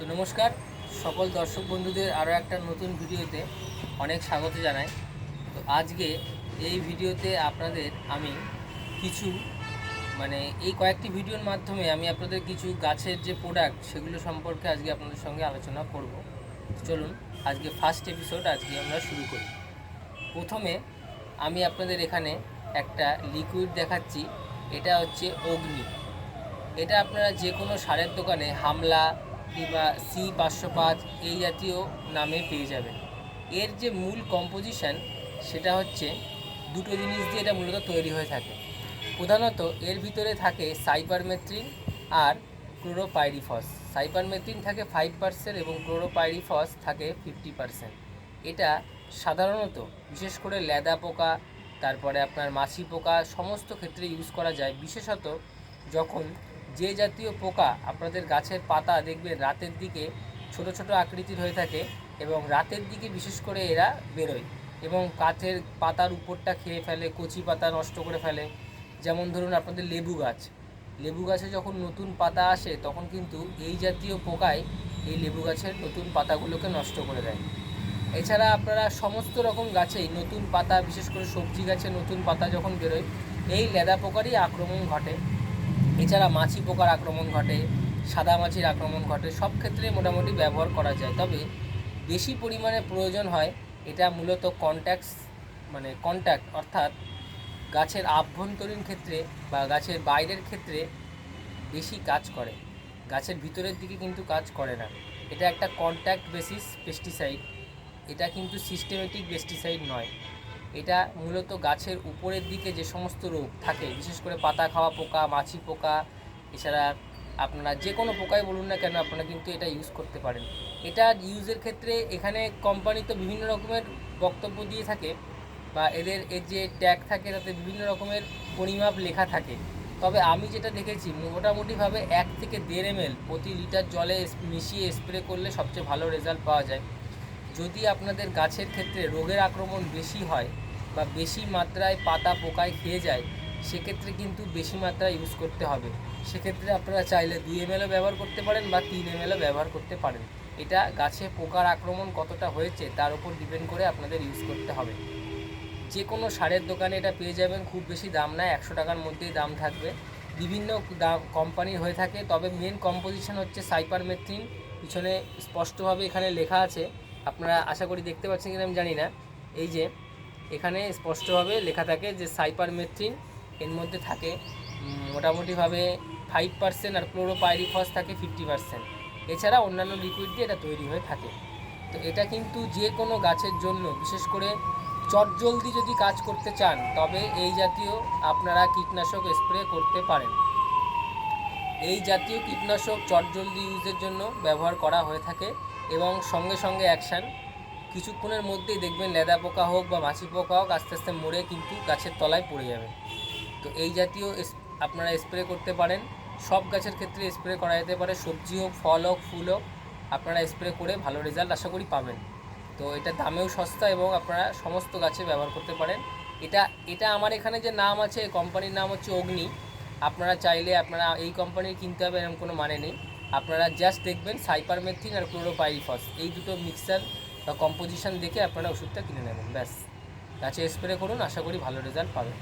তো নমস্কার। সকল দর্শক বন্ধুদের আরও একটা নতুন ভিডিওতে অনেক স্বাগত জানাই। তো আজকে এই ভিডিওতে আপনাদের আমি কিছু মানে এই কয়েকটি ভিডিওর মাধ্যমে আমি আপনাদের কিছু গাছের যে প্রোডাক্ট সেগুলো সম্পর্কে আজকে আপনাদের সঙ্গে আলোচনা করব। চলুন, আজকে ফার্স্ট এপিসোড আজকে আমরা শুরু করি। প্রথমে আমি আপনাদের এখানে একটা লিকুইড দেখাচ্ছি। এটা হচ্ছে অগ্নি। এটা আপনারা যে কোনো সারের দোকানে হামলা কিংবা সি পাঁচশো পাঁচ এই জাতীয় নামে পেয়ে যাবেন। এর যে মূল কম্পোজিশন সেটা হচ্ছে দুটো জিনিস দিয়ে এটা মূলত তৈরি হয়ে থাকে। প্রধানত এর ভিতরে থাকে সাইপারমেথ্রিন আর ক্লোরোপাইরিফস। সাইপারমেথ্রিন থাকে ফাইভ পার্সেন্ট এবং ক্লোরোপাইরিফস থাকে ফিফটি পার্সেন্ট এটা সাধারণত বিশেষ করে লেদা পোকা, তারপরে আপনার মাছি পোকা, সমস্ত ক্ষেত্রে ইউজ করা যায়। বিশেষত যখন যে জাতীয় পোকা আপনাদের গাছের পাতা দেখবেন রাতের দিকে ছোট ছোট আকৃতির হয়ে থাকে এবং রাতের দিকে বিশেষ করে এরা বেরোয় এবং কাঠের পাতার উপরটা খেয়ে ফেলে, কচি পাতা নষ্ট করে ফেলে। যেমন ধরুন আপনাদের লেবু গাছ। লেবু গাছে যখন নতুন পাতা আসে, তখন কিন্তু এই জাতীয় পোকায় এই লেবু গাছের নতুন পাতাগুলোকে নষ্ট করে দেয়। এছাড়া আপনারা সমস্ত রকম গাছেই নতুন পাতা, বিশেষ করে সবজি গাছে নতুন পাতা যখন বেরোয়, এই লেদা পোকারই আক্রমণ ঘটে। এছাড়া মাছি পোকার আক্রমণ ঘটে, সাদা মাছির আক্রমণ ঘটে, সব ক্ষেত্রে মোটামুটি ব্যবহার করা যায়। তবে বেশি পরিমাণে প্রয়োজন হয় এটা মূলত কন্ট্যাক্টস মানে কন্ট্যাক্ট অর্থাৎ গাছের আভ্যন্তরীণ ক্ষেত্রে বা গাছের বাইরের ক্ষেত্রে বেশি কাজ করে। গাছের ভিতরের দিকে কিন্তু কাজ করে না। এটা একটা কন্ট্যাক্ট বেসিস পেস্টিসাইড এটা কিন্তু সিস্টেমেটিক পেস্টিসাইড নয়। এটা মূলত গাছের উপরের দিকে যে সমস্ত রোগ থাকে, বিশেষ করে পাতা খাওয়া পোকা, মাছি পোকা, এছাড়া আপনারা যে কোনো পোকাই বলুন না কেন, আপনারা কিন্তু এটা ইউজ করতে পারেন। এটা ইউজের ক্ষেত্রে এখানে কোম্পানি তো বিভিন্ন রকমের বক্তব্য দিয়ে থাকে বা এদের এর যে ট্যাগ থাকে তাতে বিভিন্ন রকমের পরিমাপ লেখা থাকে। তবে আমি যেটা দেখেছি, মোটামুটিভাবে এক থেকে দেড় এম প্রতি লিটার জলে মিশিয়ে স্প্রে করলে সবচেয়ে ভালো রেজাল্ট পাওয়া যায়। যদি আপনাদের গাছের ক্ষেত্রে রোগের আক্রমণ বেশি হয় বা বেশি মাত্রায় পাতা পোকায় খেয়ে যায়, সেক্ষেত্রে কিন্তু বেশি মাত্রায় ইউজ করতে হবে। সেক্ষেত্রে আপনারা চাইলে দুই এম ব্যবহার করতে পারেন বা তিন এম ব্যবহার করতে পারেন। এটা গাছে পোকার আক্রমণ কতটা হয়েছে তার উপর ডিপেন্ড করে আপনাদের ইউজ করতে হবে। যে কোনো সারের দোকানে এটা পেয়ে যাবেন, খুব বেশি দাম না, একশো টাকার মধ্যেই দাম থাকবে। বিভিন্ন দাম কোম্পানির হয়ে থাকে, তবে মেন কম্পোজিশন হচ্ছে সাইপারমেথ্রিন। পিছনে স্পষ্টভাবে এখানে লেখা আছে আপনারা আশা করি দেখতে পাচ্ছেন কিনা আমি জানি না। এই যে, এখানে স্পষ্টভাবে লেখা থাকে যে সাইপারমেথ্রিন এর মধ্যে থাকে মোটামুটিভাবে ফাইভ পার্সেন্ট আর ক্লোরোপাইরিফস থাকে ফিফটি পার্সেন্ট। এছাড়া অন্যান্য লিকুইড দিয়ে এটা তৈরি হয়ে থাকে। তো এটা কিন্তু যে কোনো গাছের জন্য, বিশেষ করে চটজলদি যদি কাজ করতে চান, তবে এই জাতীয় আপনারা কীটনাশক স্প্রে করতে পারেন। এই জাতীয় কীটনাশক চটজলদি ইউজের জন্য ব্যবহার করা হয়ে থাকে। এবং সঙ্গে সঙ্গে অ্যাকশান কিছুক্ষণের মধ্যেই দেখবেন লেদা পোকা হোক বা মাছি পোকা হোক, আস্তে আস্তে মরে কিন্তু গাছের তলায় পড়ে যাবে। তো এই জাতীয় আপনারা স্প্রে করতে পারেন। সব গাছের ক্ষেত্রে স্প্রে করা যেতে পারে। সবজি হোক, ফল হোক, ফুল হোক, আপনারা স্প্রে করে ভালো রেজাল্ট আশা করি পাবেন। তো এটা দামেও সস্তা এবং আপনারা সমস্ত গাছে ব্যবহার করতে পারেন। এটা এটা আমার এখানে যে নাম আছে কোম্পানির নাম হচ্ছে অগ্নি। আপনারা চাইলে আপনারা এই কোম্পানির কিনতে হবে এরকম কোনো মানে নেই। আপনারা জাস্ট দেখবেন সাইপারমেথিন আর ক্লোরোপাইরিফস এই দুটো মিক্সার বা কম্পোজিশন দেখে আপনারা ওষুধটা কিনে নেবেন, ব্যাস। গাছে স্প্রে করুন, আশা করি ভালো রেজাল্ট পাবেন।